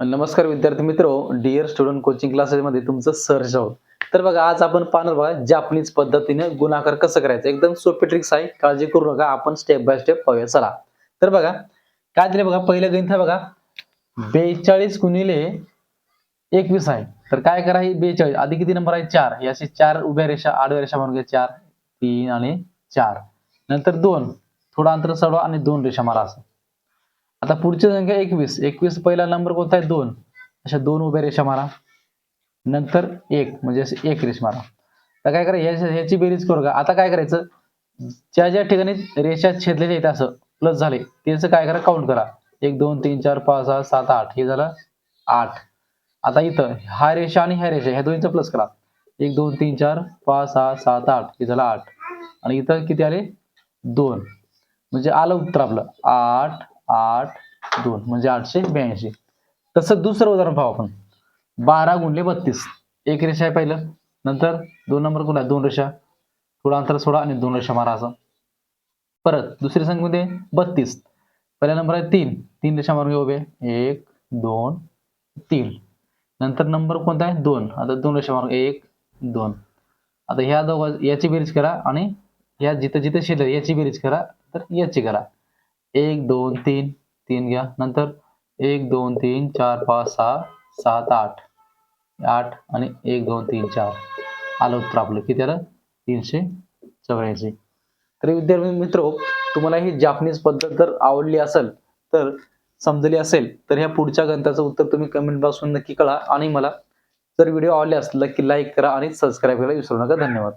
नमस्कार विद्यार्थी मित्र डिअर स्टुडंट कोचिंग क्लासेसमध्ये तुमचं सहर्ष आहोत तर बघा आज आपण पाहणार बघा जापनीज पद्धतीने गुणाकार कसं करायचं? एकदम सोपी ट्रिक्स आहे काळजी करू नका आपण स्टेप बाय स्टेप पाहूया. चला. तर बघा काय दिले बघा पहिलं गणित आहे बघा. बेचाळीस गुणिले एकवीस आहे. तर काय करा ही बेचाळीस आधी किती नंबर आहे? चार. ही चार उभ्या रेषा आडव्या रेषा म्हणून घ्या चार तीन आणि चार. नंतर दोन. थोडं अंतर सोडवा आणि दोन रेषा मारा असं. आता पुढची संख्या एकवीस. एकवीस पहिला नंबर कोणता आहे? दोन. अशा दोन उभ्या रेषा मारा. नंतर एक म्हणजे असे एक रेष मारा. तर काय करा ह्याची बेरीज करू का? आता काय करायचं? ज्या ज्या ठिकाणी रेषा छेदलेल्या आहेत असं प्लस झाले त्याचं काय करा? काउंट करा. एक दोन तीन चार पाच सहा सात आठ. हे झालं आठ. आता इथं हा रेषा आणि ह्या रेषा ह्या दोन्हीचं प्लस करा. एक दोन तीन चार पाच सहा सात आठ. हे झालं आठ. आणि इथं किती आले? दोन. म्हणजे आलं उत्तर आपलं. आठ आठ दोन म्हणजे आठशे ब्याऐंशी. तसं दुसरं उदाहरण पाहू आपण. बारा गुणले बत्तीस. एक रेषा आहे पहिलं. नंतर दोन नंबर कोणता आहे? दोन रेषा. थोडा अंतर सोडा आणि दोन रेषा मारा असं. परत दुसरी संख्येमध्ये बत्तीस. पहिला नंबर आहे तीन. तीन रेषा मारून घेऊ उभे. एक दोन तीन. नंतर नंबर कोणता आहे? दोन. आता दोन रेषा मारून एक दोन. आता ह्या दोघा याची बेरीज करा आणि ह्या जिथं जिथं शिल्लक याची बेरीज करा तर याची करा. एक दोन तीन तीन घ्या. नंतर एक दोन तीन चार पाच सहा सात आठ. आठ आणि एक दोन तीन चार. आलं उत्तर आपलं. किती आलं? तीनशे चौऱ्याऐंशी. तर विद्यार्थी मित्र तुम्हाला ही जापनीज पद्धत जर आवडली असेल तर समजली असेल तर ह्या पुढच्या ग्रंथाचं उत्तर तुम्ही कमेंट बॉक्समध्ये नक्की कळा. आणि मला जर व्हिडिओ आवडले असला की लाईक करा आणि सबस्क्राईब करायला विसरू नका. धन्यवाद.